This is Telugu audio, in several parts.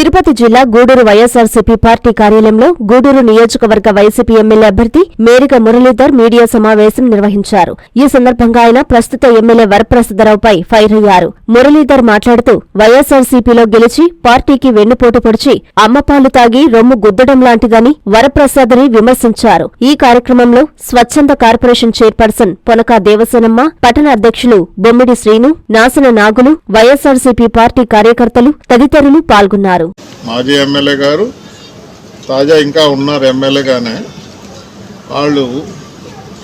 తిరుపతి జిల్లా గూడూరు వైఎస్ఆర్సీపీ పార్టీ కార్యాలయంలో గూడూరు నియోజకవర్గ వైసీపీ ఎమ్మెల్యే అభ్యర్థి మేరిక మురళీధర్ మీడియా సమావేశం నిర్వహించారు. ఈ సందర్భంగా ఆయన ప్రస్తుత ఎమ్మెల్యే వరప్రసాదరావుపై ఫైర్ అయ్యారు. మురళీధర్ మాట్లాడుతూ వైఎస్ఆర్సీపీలో గెలిచి పార్టీకి వెన్నుపోటు పొడిచి అమ్మపాలు తాగి రొమ్ము గుద్దడం లాంటిదని వరప్రసాద్ని విమర్శించారు. ఈ కార్యక్రమంలో స్వచ్ఛంద కార్పొరేషన్ చైర్పర్సన్ పొనకా దేవసేనమ్మ పట్టణ అధ్యక్షులు బొమ్మిడి శ్రీను నాసన నాగులు వైఎస్ఆర్సీపీ పార్టీ కార్యకర్తలు తదితరులు పాల్గొన్నారు. మాజీ ఎమ్మెల్యే గారు తాజా ఇంకా ఉన్నారు ఎమ్మెల్యేగానే. వాళ్ళు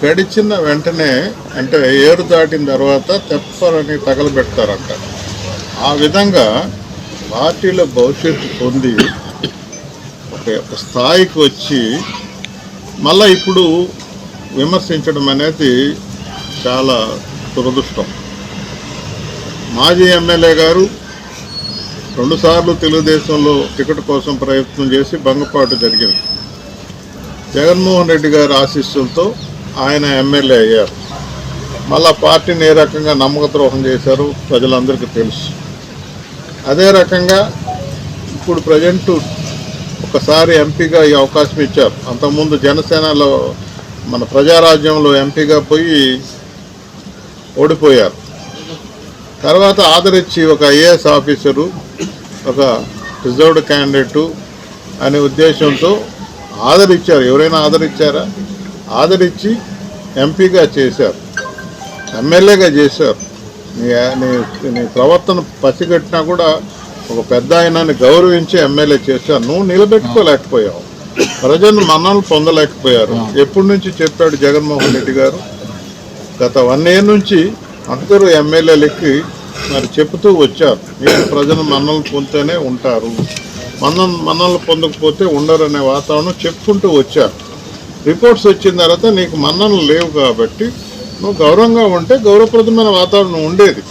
గడిచిన వెంటనే అంటే ఏరు దాటిన తర్వాత తెప్పరని తగలబెడతారంట. ఆ విధంగా పార్టీలో భవిష్యత్తు పొంది ఒక స్థాయికి వచ్చి మళ్ళీ ఇప్పుడు విమర్శించడం అనేది చాలా దురదృష్టం. మాజీ ఎమ్మెల్యే గారు రెండుసార్లు తెలుగుదేశంలో టికెట్ కోసం ప్రయత్నం చేసి భంగపాటు జరిగింది. జగన్మోహన్ రెడ్డి గారి ఆశీస్సులతో ఆయన ఎమ్మెల్యే అయ్యారు. మళ్ళా పార్టీని ఏ రకంగా నమ్మక ద్రోహం చేశారు ప్రజలందరికీ తెలుసు. అదే రకంగా ఇప్పుడు ప్రజెంట్ ఒకసారి ఎంపీగా ఈ అవకాశం ఇచ్చారు. అంతకుముందు జనసేనలో మన ప్రజారాజ్యంలో ఎంపీగా పోయి ఓడిపోయారు. తర్వాత ఆదరించి ఒక ఐఏఎస్ ఆఫీసరు ఒక రిజర్వ్డ్ క్యాండిడేటు అనే ఉద్దేశంతో ఆదరించారు. ఎవరైనా ఆదరించారా? ఆదరించి ఎంపీగా చేశారు. ఎమ్మెల్యేగా చేశారు. నీ నీ నీ ప్రవర్తన పసిగట్టినా కూడా ఒక పెద్ద ఆయనని గౌరవించి ఎమ్మెల్యే చేశారు. నువ్వు నిలబెట్టుకోలేకపోయావు. ప్రజలు మన్నలు పొందలేకపోయారు. ఎప్పటి నుంచి చెప్పాడు జగన్మోహన్ రెడ్డి గారు? గత వన్ ఇయర్ నుంచి అందరూ ఎమ్మెల్యేలకి మరి చెబుతూ వచ్చారు. మీరు ప్రజలు మన్నలు పొందుతూనే ఉంటారు. మన్న మన్నలు పొందకపోతే ఉండరనే వాతావరణం చెప్పుకుంటూ వచ్చారు. రిపోర్ట్స్ వచ్చిన తర్వాత నీకు మన్నలు లేవు కాబట్టి నువ్వు గౌరవంగా ఉంటే గౌరవప్రదమైన వాతావరణం ఉండేది.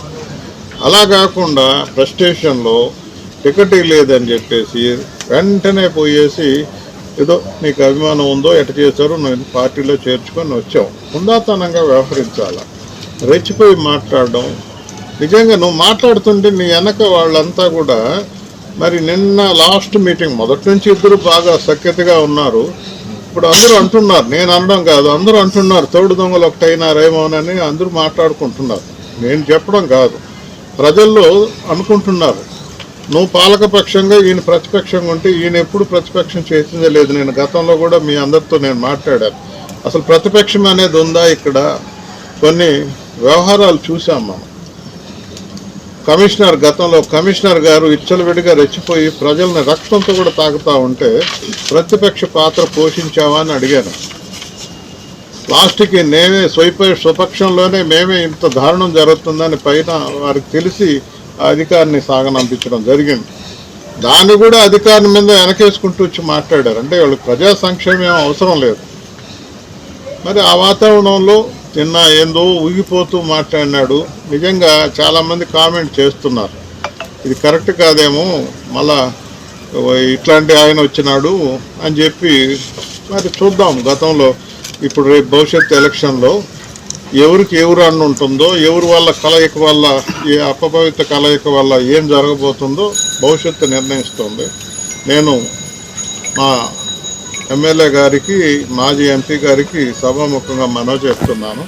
అలా కాకుండా ఫ్రస్ట్రేషన్లో టికెట్ లేదని చెప్పేసి వెంటనే పోయేసి ఏదో నీకు అభిమానం ఉందో ఎట చేశారో నేను పార్టీలో చేర్చుకొని వచ్చావు ఉందాతనంగా వ్యవహరించాల? రెచ్చిపోయి మాట్లాడడం నిజంగా నువ్వు మాట్లాడుతుంటే నీ వెనక వాళ్ళంతా కూడా మరి నిన్న లాస్ట్ మీటింగ్ మొదటి నుంచి ఇద్దరు బాగా సఖ్యతగా ఉన్నారు. ఇప్పుడు అందరూ అంటున్నారు నేను అనడం కాదు అందరూ అంటున్నారు తోడు దొంగలు ఒకటైనారేమోనని అందరూ మాట్లాడుకుంటున్నారు. నేను చెప్పడం కాదు. ప్రజల్లో అనుకుంటున్నారు నువ్వు పాలకపక్షంగా ఈయన ప్రతిపక్షంగా ఉంటే ఈయన ఎప్పుడు ప్రతిపక్షం చేసిందే లేదు. నేను గతంలో కూడా మీ అందరితో నేను మాట్లాడాను. అసలు ప్రతిపక్షం అనేది ఉందా ఇక్కడ? కొన్ని వ్యవహారాలు చూసాం మనం. కమిషనర్ గతంలో కమిషనర్ గారు ఇచ్చలవిడిగా రెచ్చిపోయి ప్రజలను రక్తంతో కూడా తాకుతూ ఉంటే ప్రతిపక్ష పాత్ర పోషించావా అని అడిగాను. లాస్ట్కి నేనే స్వైప స్వపక్షంలోనే మేమే ఇంత దారుణం జరుగుతుందని పైన వారికి తెలిసి ఆ అధికారిని సాగనంపించడం జరిగింది. దాన్ని కూడా అధికారిని మీద వెనకేసుకుంటూ వచ్చి మాట్లాడారు. అంటే వాళ్ళకి ప్రజా సంక్షేమం అవసరం లేదు. మరి ఆ వాతావరణంలో నిన్న ఏందో ఊగిపోతూ మాట్లాడినాడు. నిజంగా చాలామంది కామెంట్ చేస్తున్నారు. ఇది కరెక్ట్ కాదేమో మళ్ళా ఇట్లాంటి ఆయన వచ్చినాడు అని చెప్పి మరి చూద్దాం గతంలో. ఇప్పుడు రేపు భవిష్యత్ ఎలక్షన్లో ఎవరికి ఎవరు అన్న ఉంటుందో ఎవరి వల్ల కలయిక వల్ల ఏ అపభవిత కలయిక వల్ల ఏం జరగబోతుందో భవిష్యత్తు నిర్ణయిస్తుంది. నేను మా ఎమ్మెల్యే గారికి మాజీ ఎంపీ గారికి సభాముఖంగా మనవి చేస్తున్నాను.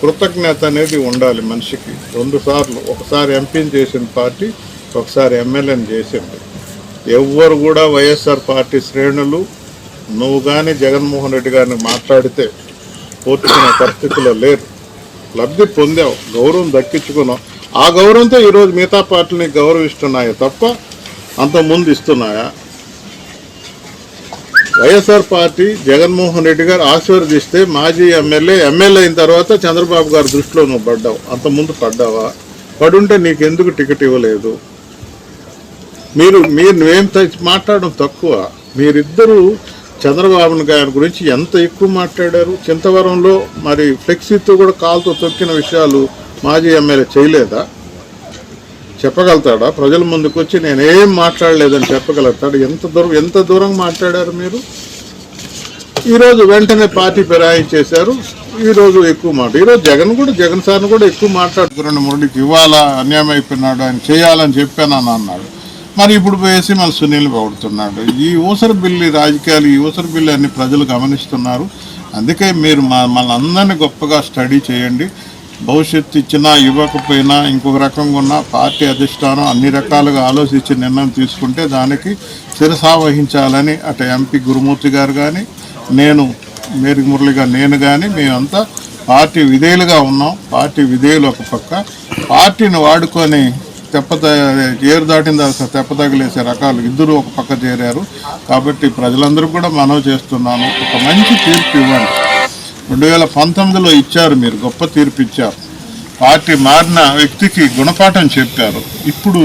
కృతజ్ఞత అనేది ఉండాలి మనిషికి. రెండుసార్లు ఒకసారి ఎంపీని చేసిన పార్టీ ఒకసారి ఎమ్మెల్యేని చేసింది. ఎవ్వరు కూడా వైఎస్ఆర్ పార్టీ శ్రేణులు నువ్వు కానీ జగన్మోహన్ రెడ్డి గారిని మాట్లాడితే పూర్చుకునే పరిస్థితిలో లేరు. లబ్ధి పొందావు గౌరవం దక్కించుకున్నావు. ఆ గౌరవంతో ఈరోజు మిగతా పార్టీని గౌరవిస్తున్నాయి తప్ప అంత ముందు ఇస్తున్నాయా? వైఎస్ఆర్ పార్టీ జగన్మోహన్ రెడ్డి గారు ఆశీర్వదిస్తే మాజీ ఎమ్మెల్యే ఎమ్మెల్యే అయిన తర్వాత చంద్రబాబు గారి దృష్టిలో నువ్వు పడ్డావు. అంత ముందు పడ్డావా? పడుంటే నీకు ఎందుకు టికెట్ ఇవ్వలేదు? మీరు మీరు నువ్వేం తెచ్చి మాట్లాడడం తక్కువ. మీరిద్దరూ చంద్రబాబు గారి గురించి ఎంత ఎక్కువ మాట్లాడారు? చింతవరంలో మరి ఫ్లెక్సీతో కూడా కాల్తో తొక్కిన విషయాలు మాజీ ఎమ్మెల్యే చేయలేదా? చెప్పగలుగుతాడా? ప్రజల ముందుకు వచ్చి నేనేం మాట్లాడలేదని చెప్పగలుగుతాడు? ఎంత దూరం ఎంత దూరం మాట్లాడారు మీరు? ఈరోజు వెంటనే పార్టీ ఫిరాయించేశారు ఈరోజు ఎక్కువ మాట. ఈరోజు జగన్ కూడా జగన్ సార్ని కూడా ఎక్కువ మాట్లాడుతున్నాడు మురళికి ఇవ్వాలా అన్యాయం అయిపోయినాడు ఆయన చేయాలని చెప్పానని అన్నాడు. మరి ఇప్పుడు పోయేసి మన సునీల్ పగుడుతున్నాడు. ఈ ఊసర బిల్లు రాజకీయాలు ఈ ఊసర బిల్లు అన్ని ప్రజలు గమనిస్తున్నారు. అందుకే మీరు మా మనందరినీ గొప్పగా స్టడీ చేయండి. భవిష్యత్తు ఇచ్చినా ఇవ్వకపోయినా ఇంకొక రకంగా ఉన్న పార్టీ అధిష్టానం అన్ని రకాలుగా ఆలోచించి నిర్ణయం తీసుకుంటే దానికి శిరసా వహించాలని అటు ఎంపీ గురుమూర్తి గారు కానీ నేను మేరి మురళిగా నేను కానీ మేమంతా పార్టీ విధేయులుగా ఉన్నాం. పార్టీ విధేయులు ఒక పక్క. పార్టీని వాడుకొని తెప్ప ఏరు దాటిన తర్వాత తెప్ప తగిలేసే రకాలు ఇద్దరు ఒక పక్క చేరారు. కాబట్టి ప్రజలందరూ కూడా మనవి చేస్తున్నాను. ఒక మంచి తీర్పు ఇవ్వండి. రెండు వేల పంతొమ్మిదిలో ఇచ్చారు మీరు గొప్ప తీర్పు ఇచ్చారు. పార్టీ మారిన వ్యక్తికి గుణపాఠం చెప్పారు. ఇప్పుడు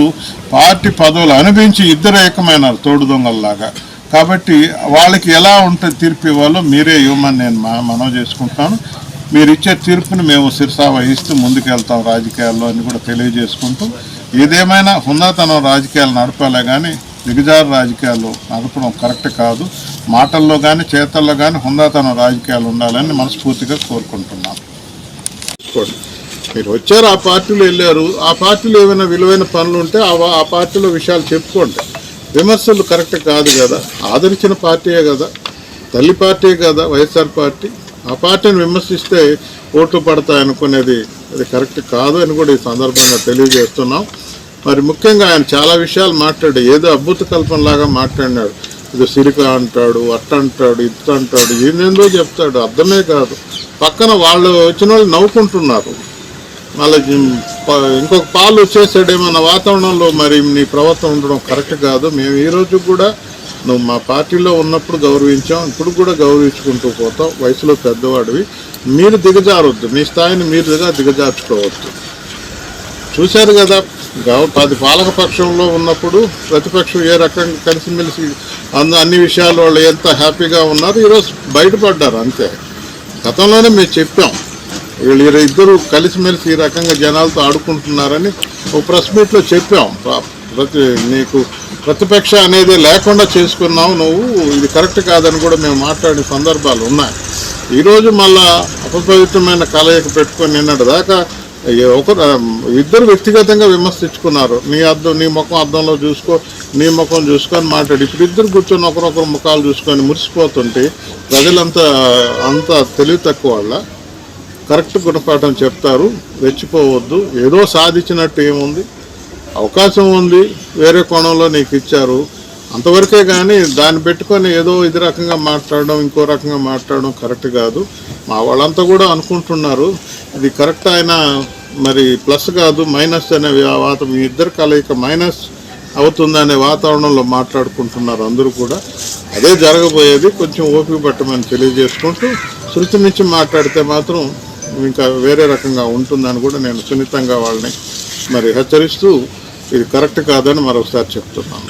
పార్టీ పదవులు అనుభవించి ఇద్దరు ఏకమైనారు తోడు దొంగల్లాగా. కాబట్టి వాళ్ళకి ఎలా ఉంటుంది తీర్పు ఇవ్వాలో మీరే ఇవ్వమని నేను మా మనవి చేసుకుంటాను. మీరు ఇచ్చే తీర్పుని మేము శిరసా వహిస్తూ ముందుకెళ్తాం రాజకీయాల్లో అని కూడా తెలియజేసుకుంటూ. ఏదేమైనా హుందాతనం రాజకీయాలు నడపాలే కానీ దిగజారు రాజకీయాలు నడపడం కరెక్ట్ కాదు. మాటల్లో కానీ చేతల్లో కానీ హుందాతనం రాజకీయాలు ఉండాలని మనస్ఫూర్తిగా కోరుకుంటున్నాం. మీరు వచ్చారు ఆ పార్టీలో వెళ్ళారు. ఆ పార్టీలో ఏమైనా విలువైన పనులు ఉంటే ఆ పార్టీలో విషయాలు చెప్పుకోండి. విమర్శలు కరెక్ట్ కాదు కదా. ఆదరించిన పార్టీయే కదా. తల్లి పార్టీయే కదా వైఎస్ఆర్ పార్టీ. ఆ పార్టీని విమర్శిస్తే ఓట్లు పడతాయనుకునేది అది కరెక్ట్ కాదు అని కూడా ఈ సందర్భంగా తెలియజేస్తున్నాం. మరి ముఖ్యంగా ఆయన చాలా విషయాలు మాట్లాడాడు. ఏదో అద్భుత కల్పనలాగా మాట్లాడినాడు. ఇది సిరిక అంటాడు అట్ట అంటాడు ఇత్త అంటాడు ఏందేందో చెప్తాడు. అర్థమే కాదు. పక్కన వాళ్ళు వచ్చిన వాళ్ళు నవ్వుకుంటున్నారు. మళ్ళీ ఇంకొక పాలు వచ్చేసాడేమన్న వాతావరణంలో మరి నీ ప్రవర్తన ఉండడం కరెక్ట్ కాదు. మేము ఈ రోజు కూడా నువ్వు మా పార్టీలో ఉన్నప్పుడు గౌరవించాం. ఇప్పుడు కూడా గౌరవించుకుంటూ పోతాం. వయసులో పెద్దవాడివి. మీరు దిగజారొద్దు. మీ స్థాయిని మీరుగా దిగజార్చుకోవద్దు. చూశారు కదా గవ పది పాలక పక్షంలో ఉన్నప్పుడు ప్రతిపక్షం ఏ రకంగా కలిసిమెలిసి అందు అన్ని విషయాలు వాళ్ళు ఎంత హ్యాపీగా ఉన్నారు ఈరోజు బయటపడ్డారు అంతే. గతంలోనే మేము చెప్పాం వీళ్ళు ఇరు- ఇద్దరు కలిసిమెలిసి ఈ రకంగా జనాలతో ఆడుకుంటున్నారని ఒక ప్రెస్ మీట్లో చెప్పాం. ప్రతి నీకు ప్రతిపక్ష అనేది లేకుండా చేసుకున్నావు నువ్వు ఇది కరెక్ట్ కాదని కూడా మేము మాట్లాడే సందర్భాలు ఉన్నాయి. ఈరోజు మళ్ళా అపవిత్రమైన కలయిక పెట్టుకొని నిన్నటి దాకా ఒక ఇద్దరు వ్యక్తిగతంగా విమర్శించుకున్నారు. నీ అద్దం నీ ముఖం అద్దంలో చూసుకో నీ ముఖం చూసుకొని మాట్లాడి. ఇప్పుడు ఇద్దరు కూర్చొని ఒకరొకరు ముఖాలు చూసుకొని మురిసిపోతుంటే ప్రజలంతా అంత తెలివి తక్కువ వాళ్ళ. కరెక్ట్ గుణపాఠం చెప్తారు. రెచ్చిపోవద్దు. ఏదో సాధించినట్టు ఏముంది? అవకాశం ఉంది. వేరే కోణంలో నీకు ఇచ్చారు. అంతవరకే కానీ దాన్ని పెట్టుకొని ఏదో ఇది రకంగా మాట్లాడడం ఇంకో రకంగా మాట్లాడడం కరెక్ట్ కాదు. మా వాళ్ళంతా కూడా అనుకుంటున్నారు ఇది కరెక్ట్ అయినా మరి ప్లస్ కాదు మైనస్ అనే వాత మీ ఇద్దరు కలయిక మైనస్ అవుతుందనే వాతావరణంలో మాట్లాడుకుంటున్నారు అందరూ కూడా. అదే జరగబోయేది కొంచెం ఓపిక పట్టమని తెలియజేసుకుంటూ శృతి నుంచి మాట్లాడితే మాత్రం ఇంకా వేరే రకంగా ఉంటుందని కూడా నేను సున్నితంగా వాళ్ళని మరి హెచ్చరిస్తూ ఇది కరెక్ట్ కాదని మరొకసారి చెప్తున్నాను.